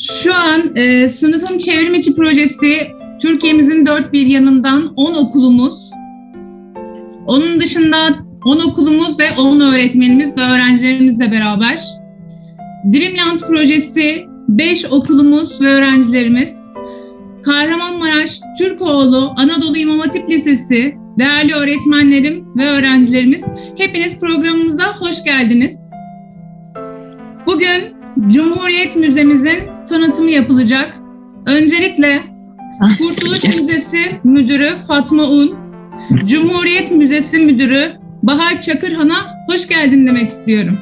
Şu an e, sınıfım çevrim içi projesi Türkiye'mizin dört bir yanından 10 okulumuz. Onun dışında 10 okulumuz ve 10 öğretmenimiz ve öğrencilerimizle beraber. Dreamland projesi 5 okulumuz ve öğrencilerimiz. Kahramanmaraş Türkoğlu Anadolu İmam Hatip Lisesi değerli öğretmenlerim ve öğrencilerimiz hepiniz programımıza hoş geldiniz. Bugün Cumhuriyet Müzemizin tanıtımı yapılacak. Öncelikle Kurtuluş Müzesi Müdürü Fatma Un, Cumhuriyet Müzesi Müdürü Bahar Çakırhan'a hoş geldin demek istiyorum.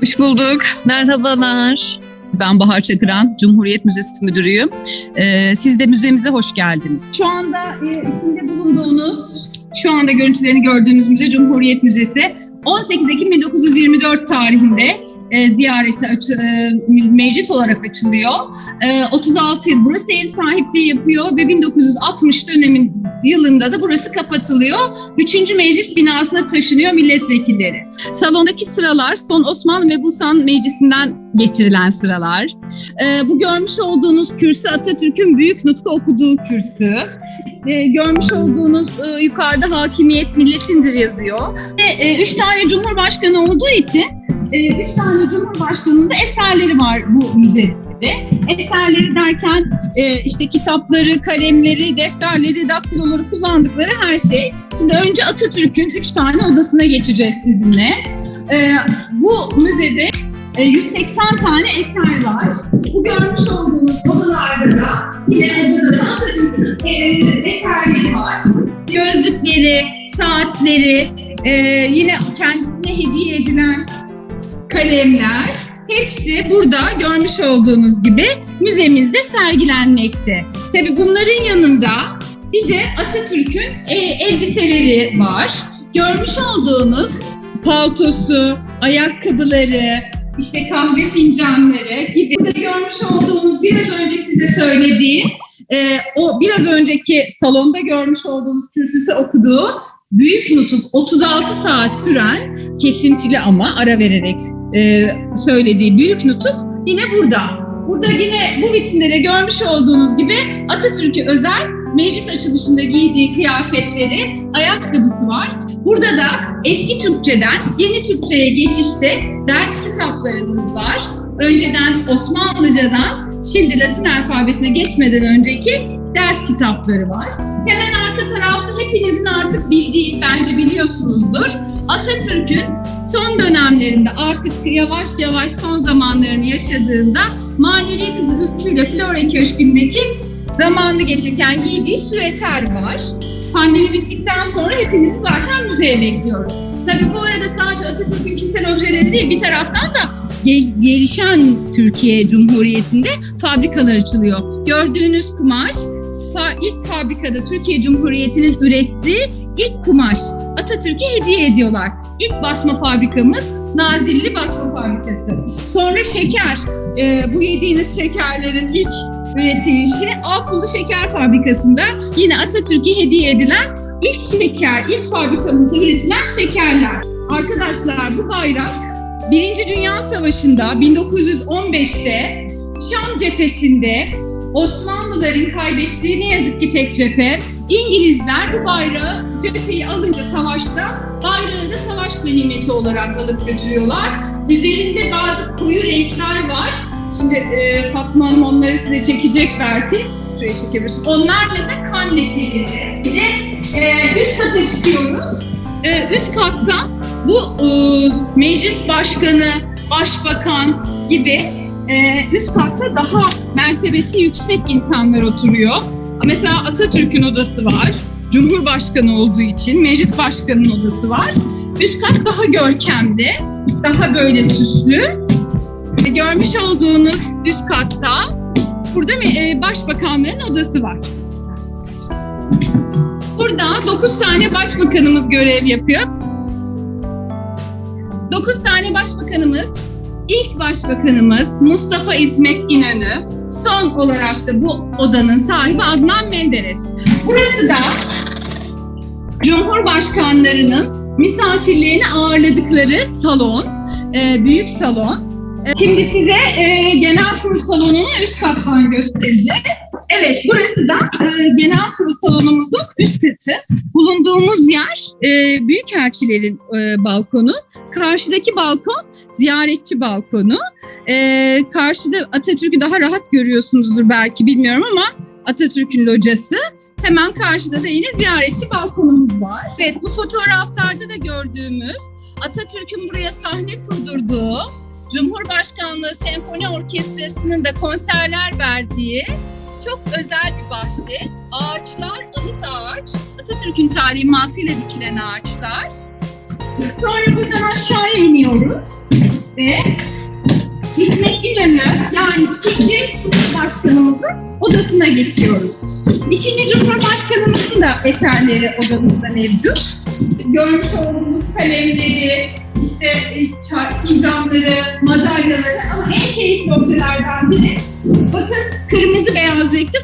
Hoş bulduk. Merhabalar. Ben Bahar Çakıran, Cumhuriyet Müzesi Müdürüyüm. Ee, siz de müzemize hoş geldiniz. Şu anda e, içinde bulunduğunuz, şu anda görüntülerini gördüğünüz müze Cumhuriyet Müzesi. 18 Ekim 1924 tarihinde e, ziyarete açı, e, meclis olarak açılıyor. E, 36 yıl burası ev sahipliği yapıyor ve 1960 dönemin yılında da burası kapatılıyor. Üçüncü meclis binasına taşınıyor milletvekilleri. Salondaki sıralar son Osmanlı Mebusan Meclisi'nden getirilen sıralar. Ee, bu görmüş olduğunuz kürsü Atatürk'ün büyük nutku okuduğu kürsü. Görmüş olduğunuz e, yukarıda hakimiyet milletindir yazıyor. Ve e, üç tane cumhurbaşkanı olduğu için e, üç tane cumhurbaşkanının da eserleri var bu müzede. Eserleri derken e, işte kitapları, kalemleri, defterleri, daktiloları kullandıkları her şey. Şimdi önce Atatürk'ün üç tane odasına geçeceğiz sizinle. E, bu müzede e, 180 tane eser var. Bu görmüş olduğunuz odalarda da yine odada da Atatürk'ün e, eserleri var. Gözlükleri, saatleri, e, yine kendisine hediye edilen kalemler hepsi burada görmüş olduğunuz gibi müzemizde sergilenmekte. Tabi bunların yanında bir de Atatürk'ün e, elbiseleri var. Görmüş olduğunuz paltosu, ayakkabıları, işte kahve fincanları gibi. Burada görmüş olduğunuz biraz önce size söylediğim e, o biraz önceki salonda görmüş olduğunuz kürsüsü okuduğu Büyük Nutuk 36 saat süren kesintili ama ara vererek e, söylediği Büyük Nutuk yine burada. Burada yine bu vitrinlere görmüş olduğunuz gibi Atatürk'e özel meclis açılışında giydiği kıyafetleri, ayakkabısı var. Burada da eski Türkçeden yeni Türkçe'ye geçişte ders kitaplarımız var. Önceden Osmanlıcadan şimdi Latin alfabesine geçmeden önceki ders kitapları var. Hemen arka tarafta hepinizin artık bildiği, bence biliyorsunuzdur. Atatürk'ün son dönemlerinde artık yavaş yavaş son zamanlarını yaşadığında manevi kızı Ülkü ile Flora Köşkü'ndeki zamanını geçirken giydiği süeter var. Pandemi bittikten sonra hepinizi zaten müzeye bekliyoruz. Tabii bu arada sadece Atatürk'ün kişisel objeleri değil bir taraftan da gel- gelişen Türkiye Cumhuriyeti'nde fabrikalar açılıyor. Gördüğünüz kumaş ilk fabrikada Türkiye Cumhuriyeti'nin ürettiği ilk kumaş. Atatürk'e hediye ediyorlar. İlk basma fabrikamız Nazilli Basma Fabrikası. Sonra şeker. Ee, bu yediğiniz şekerlerin ilk üretilişi Alpullu Şeker Fabrikası'nda yine Atatürk'e hediye edilen ilk şeker, ilk fabrikamızda üretilen şekerler. Arkadaşlar bu bayrak Birinci Dünya Savaşı'nda 1915'te Şam cephesinde Osmanlıların kaybettiği ne yazık ki tek cephe. İngilizler bu bayrağı cepheyi alınca savaşta bayrağı da savaş ganimeti olarak alıp götürüyorlar. Üzerinde bazı koyu renkler var. Şimdi e, Fatma Hanım onları size çekecek belki. Şuraya çekebilirsin. Onlar mesela kan lekeleri. Bir de e, üst kata çıkıyoruz. E, üst katta bu e, meclis başkanı, başbakan gibi e, üst katta daha mertebesi yüksek insanlar oturuyor. Mesela Atatürk'ün odası var. Cumhurbaşkanı olduğu için meclis başkanının odası var. Üst kat daha görkemli, daha böyle süslü. E, Görmüş olduğunuz üst katta burada e, başbakanların odası var. Burada 9 tane başbakanımız görev yapıyor. 9 tane başbakanımız İlk başbakanımız Mustafa İsmet İnönü, son olarak da bu odanın sahibi Adnan Menderes. Burası da Cumhurbaşkanlarının misafirlerini ağırladıkları salon, e, büyük salon. E, Şimdi size e, genel kurul salonunu üst kattan göstereceğim. Evet, burası da e, genel kurul salonumuzun üst katı. Bulunduğumuz yer e, Büyükelçilerin e, balkonu. Karşıdaki balkon ziyaretçi balkonu. E, karşıda Atatürk'ü daha rahat görüyorsunuzdur belki bilmiyorum ama Atatürk'ün locası. Hemen karşıda da yine ziyaretçi balkonumuz var. Evet bu fotoğraflarda da gördüğümüz Atatürk'ün buraya sahne kurdurduğu, Cumhurbaşkanlığı Senfoni Orkestrası'nın da konserler verdiği çok özel bir bahçe. Ağaçlar ılıt ağaç, Atatürk'ün talimatıyla dikilen ağaçlar. Sonra buradan aşağıya iniyoruz ve İsmet İnönü yani ikinci Cumhurbaşkanımızın odasına geçiyoruz. İkinci Cumhurbaşkanımızın da eserleri odamızda mevcut. Görmüş olduğumuz kalemleri, işte e, fincanları, madalyaları ama en keyifli objelerden biri bakın kırmızı beyaz renkte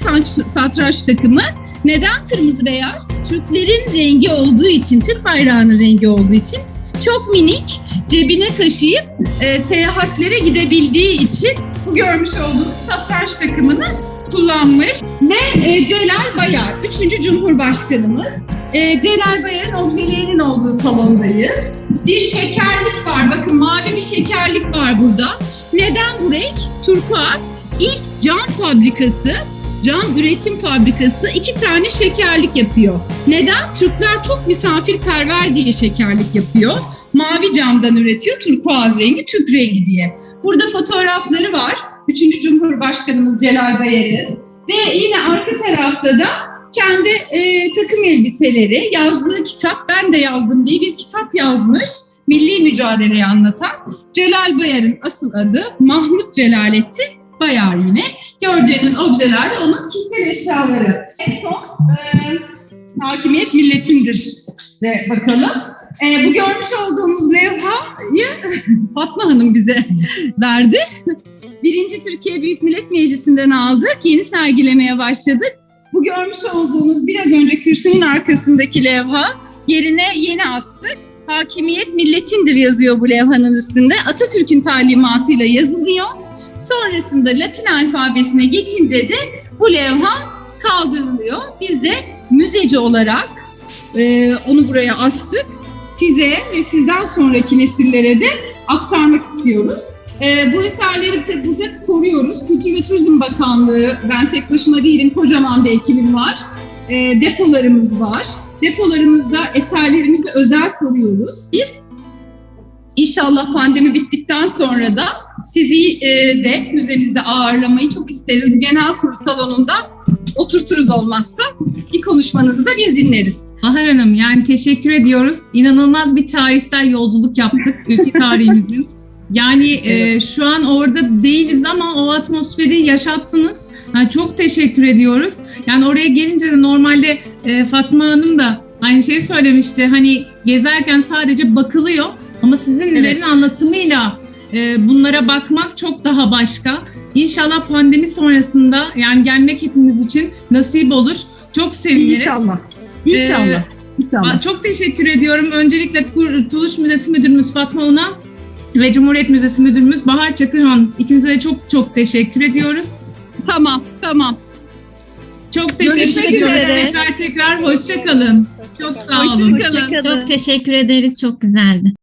satranç takımı. Neden kırmızı beyaz? Türklerin rengi olduğu için, Türk bayrağının rengi olduğu için çok minik cebine taşıyıp e, seyahatlere gidebildiği için bu görmüş olduğunuz satranç takımını kullanmış. Ve e, Celal Bayar, 3. Cumhurbaşkanımız. E, Celal Bayar'ın objelerinin olduğu salondayız. Bir şekerlik var. Bakın mavi bir şekerlik var burada. Neden bu renk? Turkuaz. İlk cam fabrikası, cam üretim fabrikası iki tane şekerlik yapıyor. Neden? Türkler çok misafirperver diye şekerlik yapıyor. Mavi camdan üretiyor, turkuaz rengi, Türk rengi diye. Burada fotoğrafları var. Üçüncü Cumhurbaşkanımız Celal Bayar'ın. Ve yine arka tarafta da kendi e, takım elbiseleri, yazdığı kitap, ben de yazdım diye bir kitap yazmış. Milli mücadeleyi anlatan Celal Bayar'ın asıl adı Mahmut Celalettin Bayar yine. Gördüğünüz objeler onun kişisel eşyaları. En son e, hakimiyet milletindir de bakalım. E, bu görmüş olduğumuz levhayı Fatma Hanım bize verdi. Birinci Türkiye Büyük Millet Meclisi'nden aldık. Yeni sergilemeye başladık. Bu görmüş olduğunuz biraz önce kürsünün arkasındaki levha yerine yeni astık. Hakimiyet milletindir yazıyor bu levhanın üstünde. Atatürk'ün talimatıyla yazılıyor. Sonrasında Latin alfabesine geçince de bu levha kaldırılıyor. Biz de müzeci olarak e, onu buraya astık. Size ve sizden sonraki nesillere de aktarmak istiyoruz. E, bu eserleri de burada koruyoruz. Kültür ve Turizm Bakanlığı, ben tek başıma değilim, kocaman bir ekibim var. E, depolarımız var. Depolarımızda eserlerimizi özel koruyoruz. Biz inşallah pandemi bittikten sonra da sizi e, de müzemizde ağırlamayı çok isteriz. Bu genel kurul salonunda oturturuz olmazsa bir konuşmanızı da biz dinleriz. Bahar Hanım yani teşekkür ediyoruz. İnanılmaz bir tarihsel yolculuk yaptık ülke tarihimizin. Yani e, şu an orada değiliz ama o atmosferi yaşattınız. Yani çok teşekkür ediyoruz. Yani oraya gelince de normalde e, Fatma Hanım da aynı şeyi söylemişti. Hani gezerken sadece bakılıyor ama sizinlerin Evet. anlatımıyla e, bunlara bakmak çok daha başka. İnşallah pandemi sonrasında yani gelmek hepimiz için nasip olur. Çok seviniriz. İnşallah. İnşallah. İnşallah. Aa, Çok teşekkür ediyorum. Öncelikle Kurtuluş Müzesi Müdürümüz Fatma Una ve Cumhuriyet Müzesi Müdürümüz Bahar Çakırhan. İkinize de çok çok teşekkür ediyoruz. Tamam, tamam. Çok teşekkür Görüşmek ediyoruz. üzere. Tekrar tekrar hoşça kalın. Çok sağ olun. Hoşça kalın. Çok teşekkür ederiz. Çok güzeldi.